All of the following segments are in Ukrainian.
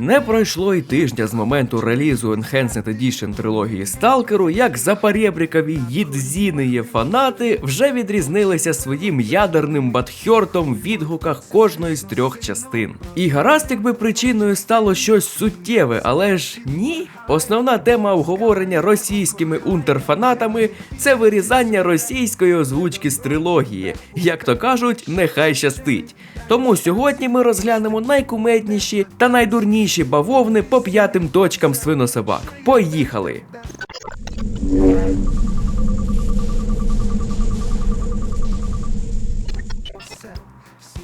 Не пройшло й тижня з моменту релізу Enhanced Edition трилогії Сталкеру, як запарєбрікові їдзіниє фанати вже відрізнилися своїм ядерним батхьортом в відгуках кожної з трьох частин. І гаразд, якби причиною стало щось суттєве, але ж ні. Основна тема обговорення російськими унтерфанатами це вирізання російської озвучки з трилогії. Як то кажуть, нехай щастить. Тому сьогодні ми розглянемо найкумедніші та найдурніші бавовни по п'ятим точкам свинособак. Поїхали!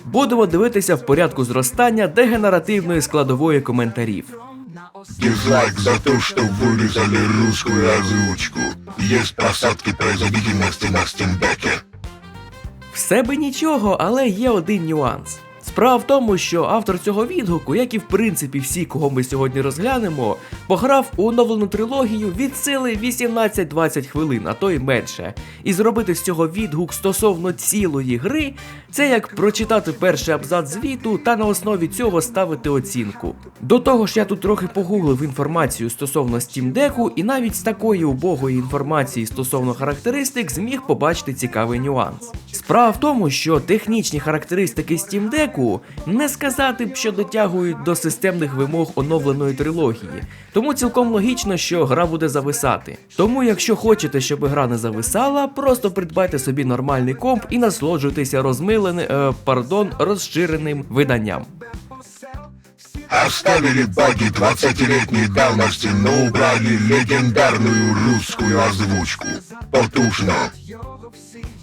Будемо дивитися в порядку зростання дегенеративної складової коментарів. Дизлайк за то, что вырезали русскую озвучку. Есть просадки производительности на стимбеке. Все би нічого, але є один нюанс. Справа в тому, що автор цього відгуку, як і в принципі всі, кого ми сьогодні розглянемо, пограв у оновлену трилогію від сили 18-20 хвилин, а то й менше. І зробити з цього відгук стосовно цілої гри, це як прочитати перший абзац звіту та на основі цього ставити оцінку. До того ж, я тут трохи погуглив інформацію стосовно Steam Deck, і навіть з такої убогої інформації стосовно характеристик зміг побачити цікавий нюанс. Справа в тому, що технічні характеристики Steam Deck не сказати б, що дотягують до системних вимог оновленої трилогії, тому цілком логічно, що гра буде зависати. Тому, якщо хочете, щоб гра не зависала, просто придбайте собі нормальний комп і насолоджуйтеся розмиленим, е, пардон, розширеним виданням. Оставили баги 20-летней давности, но убрали легендарную русскую озвучку. Потужно.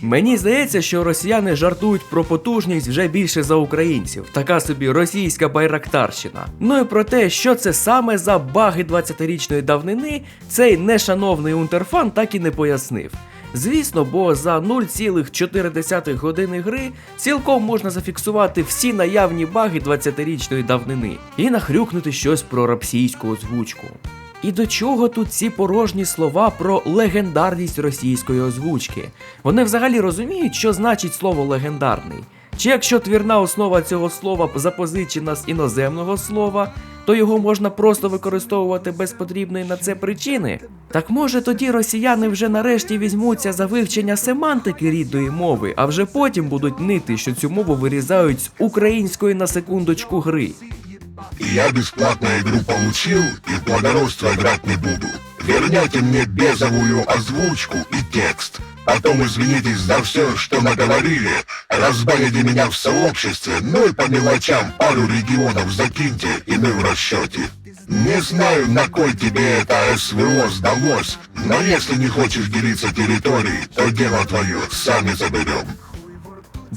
Мені здається, що росіяни жартують про потужність вже більше за українців. Така собі російська байрактарщина. Ну і про те, що це саме за баги 20-річної давнини, цей нешановний унтерфан так і не пояснив. Звісно, бо за 0,4 години гри цілком можна зафіксувати всі наявні баги 20-річної давнини і нахрюкнути щось про російську озвучку. І до чого тут ці порожні слова про легендарність російської озвучки? Вони взагалі розуміють, що значить слово легендарний? Чи якщо твірна основа цього слова запозичена з іноземного слова, то його можна просто використовувати без потрібної на це причини? Так може тоді росіяни вже нарешті візьмуться за вивчення семантики рідної мови, а вже потім будуть нити, що цю мову вирізають з української на секундочку гри. Я бесплатно игру получил и в играть не буду. Верните мне безовую озвучку и текст. Потом извинитесь за все, что наговорили. Разбавите меня в сообществе, ну и по мелочам пару регионов закиньте, мы в расчете. Не знаю, на кой тебе это СВО сдалось, но если не хочешь делиться территорией, то дело твое, сами заберем.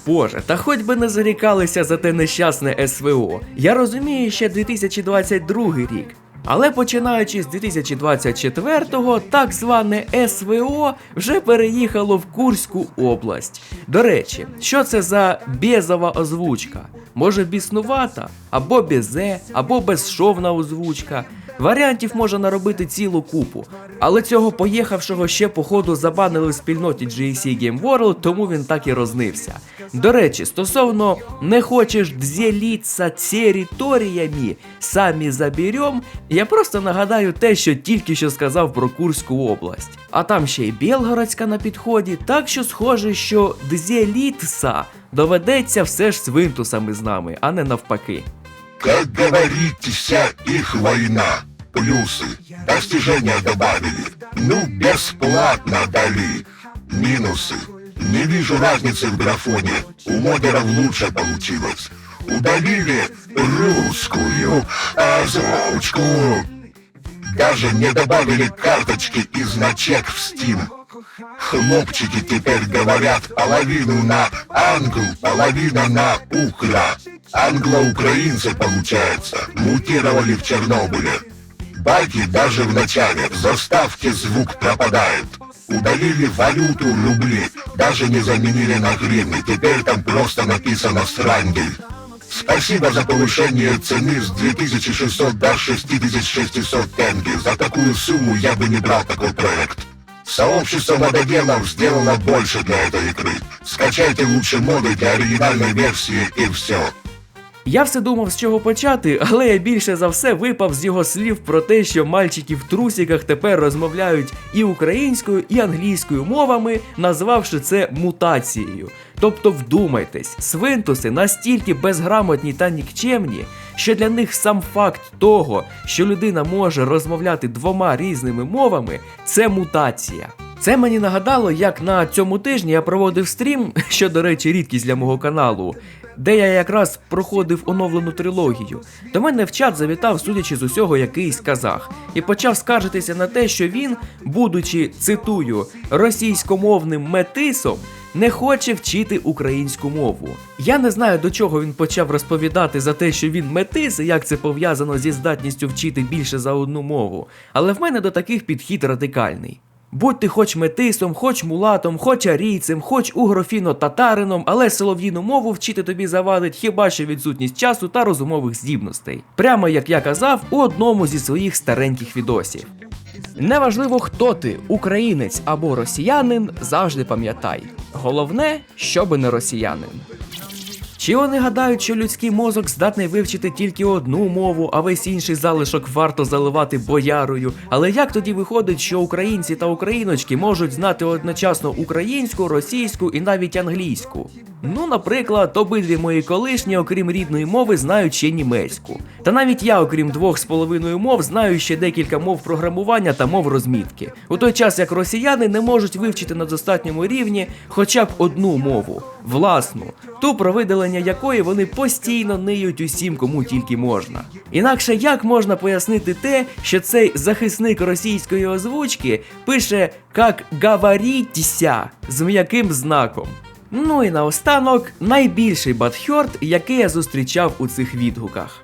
Боже, та хоч би не зарікалися за те нещасне СВО. Я розумію, ще 2022 рік. Але починаючи з 2024-го, так зване СВО вже переїхало в Курську область. До речі, що це за безова озвучка? Може біснувата, або безе, або безшовна озвучка. Варіантів можна наробити цілу купу, але цього поїхавшого ще походу забанили в спільноті GSC Game World, тому він так і рознився. До речі, стосовно не хочеш ділитися територіями, самі заберем, я просто нагадаю те, що тільки що сказав про Курську область. А там ще й Білгородська на підході, так що схоже, що дзелітса доведеться все ж з винтусами з нами, а не навпаки. Как говорите, вся их война. Плюсы. Достижения добавили. Ну, бесплатно дали. Минусы. Не вижу разницы в графоне. У модеров лучше получилось. Удалили русскую озвучку. Даже не добавили карточки и значек в Steam. Хлопчики теперь говорят половину на англ, половина на укра. Англо-украинцы, получается, мутировали в Чернобыле. Байки даже в начале, в заставке звук пропадает. Удалили валюту рубли, даже не заменили на гривны, теперь там просто написано «Срангель». Спасибо за повышение цены с 2600 до 6600 тенге. За такую сумму я бы не брал такой проект. Сообщество мододелов сделало больше для этой игры. Скачайте лучше моды для оригинальной версии и все. Я все думав, з чого почати, але я більше за все випав з його слів про те, що мальчики в трусіках тепер розмовляють і українською, і англійською мовами, назвавши це мутацією. Тобто вдумайтесь, свинтуси настільки безграмотні та нікчемні, що для них сам факт того, що людина може розмовляти двома різними мовами, це мутація. Це мені нагадало, як на цьому тижні я проводив стрім, що, до речі, рідкість для мого каналу, де я якраз проходив оновлену трилогію. До мене в чат завітав, судячи з усього, якийсь казах, і почав скаржитися на те, що він, будучи цитую російськомовним метисом, не хоче вчити українську мову. Я не знаю до чого він почав розповідати за те, що він метис, і як це пов'язано зі здатністю вчити більше за одну мову, але в мене до таких підхід радикальний. Будь ти хоч метисом, хоч мулатом, хоч арійцем, хоч угрофіно-татарином, але солов'їну мову вчити тобі завадить хіба що відсутність часу та розумових здібностей. Прямо як я казав у одному зі своїх стареньких відосів. Неважливо, хто ти, українець або росіянин, завжди пам'ятай. Головне, щоби не росіянин. Чи вони гадають, що людський мозок здатний вивчити тільки одну мову, а весь інший залишок варто заливати боярою? Але як тоді виходить, що українці та україночки можуть знати одночасно українську, російську і навіть англійську? Ну, наприклад, обидві мої колишні, окрім рідної мови, знають ще німецьку. Та навіть я, окрім двох з половиною мов, знаю ще декілька мов програмування та мов розмітки. У той час як росіяни не можуть вивчити на достатньому рівні хоча б одну мову власну, ту про видалення якої вони постійно ниють усім, кому тільки можна. Інакше як можна пояснити те, що цей захисник російської озвучки пише як «говорітіся» з м'яким знаком. Ну і наостанок найбільший бадхьорт, який я зустрічав у цих відгуках.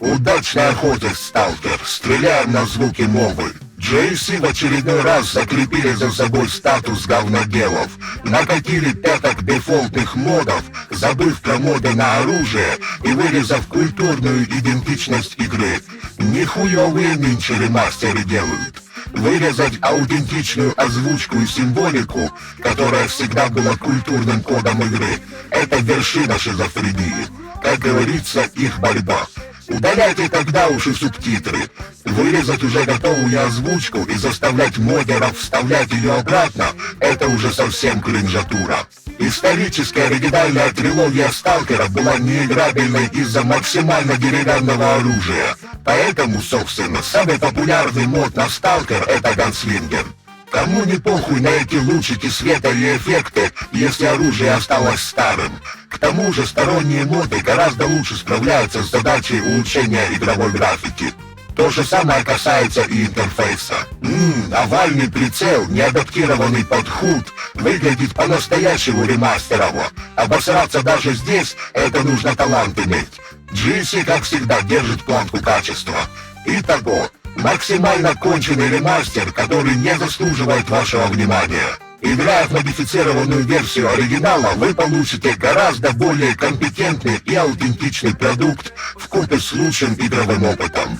Удачной охоты, сталкер. Стреляем на звуки мовы. JC в очередной раз закрепили за собой статус говноделов. Накатили пяток дефолтных модов, забыв про моды на оружие и вырезав культурную идентичность игры. Нихуевые нынче ремастеры делают. Вырезать аутентичную озвучку и символику, которая всегда была культурным кодом игры, это вершина шизофрении. Как говорится, их борьба. Удаляйте тогда уж и субтитры. Вырезать уже готовую озвучку и заставлять модеров вставлять ее обратно – это уже совсем кринжатура. Историческая оригинальная трилогия Сталкера была неиграбельной из-за максимально деревянного оружия. Поэтому, собственно, самый популярный мод на Сталкер – это Ганслингер. Кому не похуй на эти лучики света и эффекты, если оружие осталось старым. К тому же сторонние моды гораздо лучше справляются с задачей улучшения игровой графики. То же самое касается и интерфейса. Ммм, овальный прицел, неадаптированный под худ, выглядит по-настоящему ремастерово. Обосраться даже здесь, это нужно талант иметь. GC, как всегда, держит планку качества. Итого, максимально конченый ремастер, который не заслуживает вашего внимания. Играя в модифицированную версию оригинала, вы получите гораздо более компетентный и аутентичный продукт в купе с лучшим игровым опытом.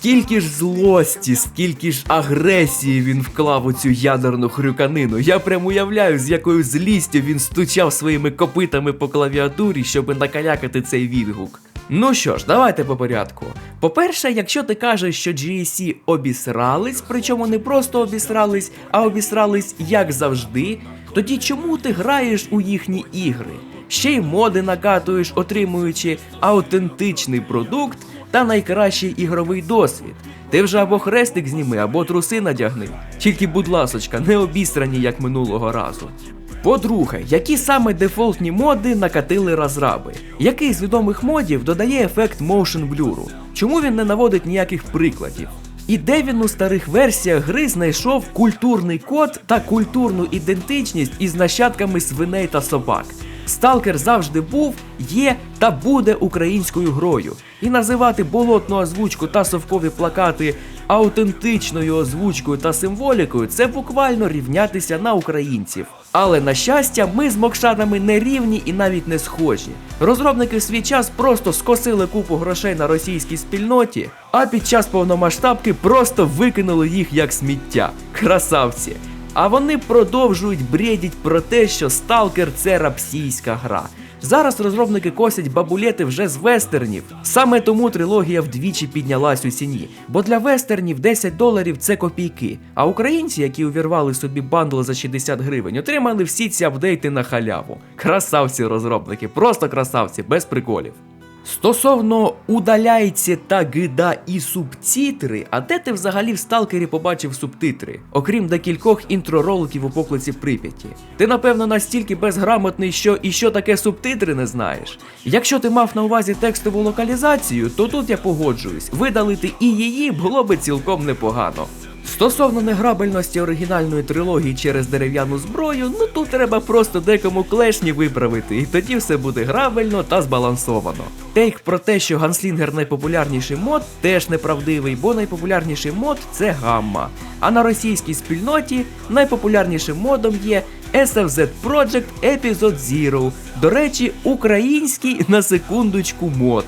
Скільки ж злості, скільки ж агресії він вклав у цю ядерну хрюканину. Я прям уявляю, з якою злістю він стучав своїми копитами по клавіатурі, щоб накалякати цей відгук. Ну що ж, давайте по порядку. По-перше, якщо ти кажеш, що GSC обісрались, причому не просто обісрались, а обісрались як завжди, тоді чому ти граєш у їхні ігри? Ще й моди накатуєш, отримуючи аутентичний продукт та найкращий ігровий досвід. Ти вже або хрестик зніми, або труси надягни. Тільки, будь ласочка, не обістрані, як минулого разу. По-друге, які саме дефолтні моди накатили розраби? Який з відомих модів додає ефект motion blur? Чому він не наводить ніяких прикладів? І де він у старих версіях гри знайшов культурний код та культурну ідентичність із нащадками свиней та собак? Сталкер завжди був, є та буде українською грою. І називати болотну озвучку та совкові плакати аутентичною озвучкою та символікою це буквально рівнятися на українців. Але на щастя, ми з мокшанами не рівні і навіть не схожі. Розробники в свій час просто скосили купу грошей на російській спільноті, а під час повномасштабки просто викинули їх як сміття. Красавці. А вони продовжують бредіть про те, що Сталкер це рапсійська гра. Зараз розробники косять бабулети вже з вестернів. Саме тому трилогія вдвічі піднялась у ціні. Бо для вестернів 10 доларів це копійки. А українці, які увірвали собі бандл за 60 гривень, отримали всі ці апдейти на халяву. Красавці розробники, просто красавці, без приколів. Стосовно удаляйці та гида і субтитри, а де ти взагалі в сталкері побачив субтитри, окрім декількох інтророликів у поклиці Прип'яті? Ти напевно настільки безграмотний, що і що таке субтитри не знаєш. Якщо ти мав на увазі текстову локалізацію, то тут я погоджуюсь, видалити і її було би цілком непогано. Стосовно неграбельності оригінальної трилогії через дерев'яну зброю, ну тут треба просто декому клешні виправити, і тоді все буде грабельно та збалансовано. Тейк про те, що Ганслінгер найпопулярніший мод, теж неправдивий, бо найпопулярніший мод це гамма. А на російській спільноті найпопулярнішим модом є SFZ Project Episode Zero. До речі, український на секундочку мод.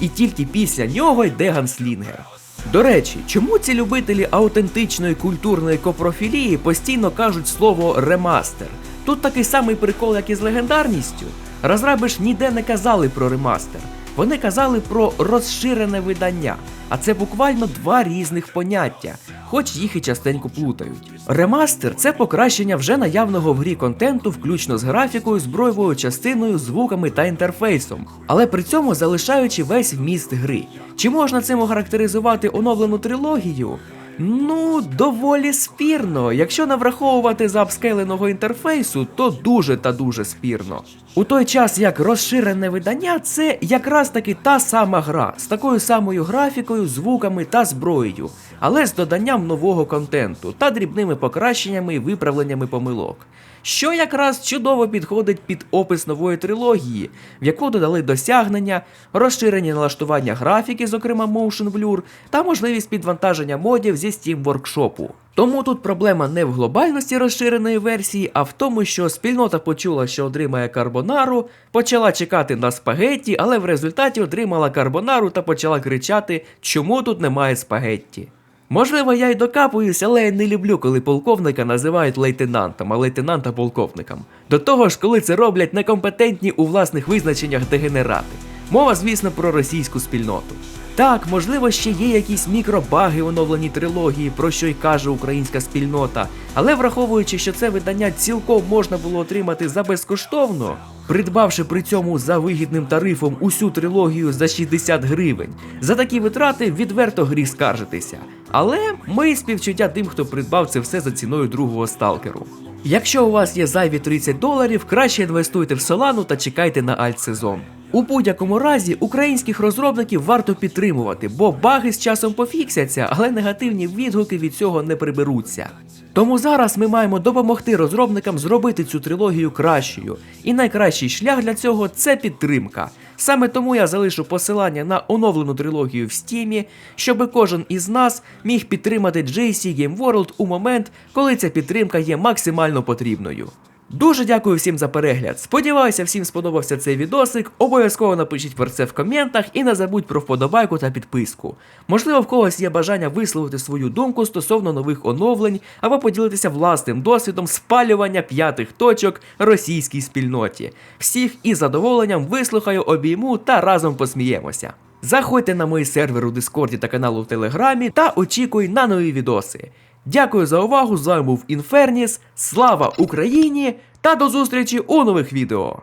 І тільки після нього йде Ганслінгер. До речі, чому ці любителі аутентичної культурної копрофілії постійно кажуть слово ремастер? Тут такий самий прикол, як і з легендарністю. Розраби ж ніде не казали про ремастер. Вони казали про розширене видання, а це буквально два різних поняття, хоч їх і частенько плутають. Ремастер це покращення вже наявного в грі контенту, включно з графікою, зброєвою частиною, звуками та інтерфейсом, але при цьому залишаючи весь вміст гри. Чи можна цим охарактеризувати оновлену трилогію? Ну, доволі спірно. Якщо не враховувати заапскейленого інтерфейсу, то дуже та дуже спірно. У той час як розширене видання це якраз таки та сама гра з такою самою графікою, звуками та зброєю, але з доданням нового контенту та дрібними покращеннями і виправленнями помилок. Що якраз чудово підходить під опис нової трилогії, в яку додали досягнення, розширені налаштування графіки, зокрема Motion Blur, та можливість підвантаження модів зі Steam Workshop. Тому тут проблема не в глобальності розширеної версії, а в тому, що спільнота почула, що отримає карбонару, почала чекати на спагетті, але в результаті отримала карбонару та почала кричати, чому тут немає спагетті. Можливо, я й докапуюсь, але я не люблю, коли полковника називають лейтенантом, а лейтенанта полковником. До того ж, коли це роблять некомпетентні у власних визначеннях дегенерати. Мова, звісно, про російську спільноту. Так, можливо, ще є якісь мікробаги в оновленій трилогії, про що й каже українська спільнота, але враховуючи, що це видання цілком можна було отримати за безкоштовно, придбавши при цьому за вигідним тарифом усю трилогію за 60 гривень, за такі витрати відверто гріх скаржитися. Але мої співчуття тим, хто придбав це все за ціною другого сталкеру. Якщо у вас є зайві 30 доларів, краще інвестуйте в Solana та чекайте на альтсезон. У будь-якому разі українських розробників варто підтримувати, бо баги з часом пофіксяться, але негативні відгуки від цього не приберуться. Тому зараз ми маємо допомогти розробникам зробити цю трилогію кращою. І найкращий шлях для цього це підтримка. Саме тому я залишу посилання на оновлену трилогію в стімі, щоб кожен із нас міг підтримати JC Game World у момент, коли ця підтримка є максимально потрібною. Дуже дякую всім за перегляд. Сподіваюся, всім сподобався цей відосик. Обов'язково напишіть про це в коментах і не забудь про вподобайку та підписку. Можливо, в когось є бажання висловити свою думку стосовно нових оновлень або поділитися власним досвідом спалювання п'ятих точок російській спільноті. Всіх із задоволенням вислухаю, обійму та разом посміємося. Заходьте на мої сервери у Дискорді та каналу в Телеграмі та очікуй на нові відоси. Дякую за увагу. З вами був Інферніс. Слава Україні! Та до зустрічі у нових відео!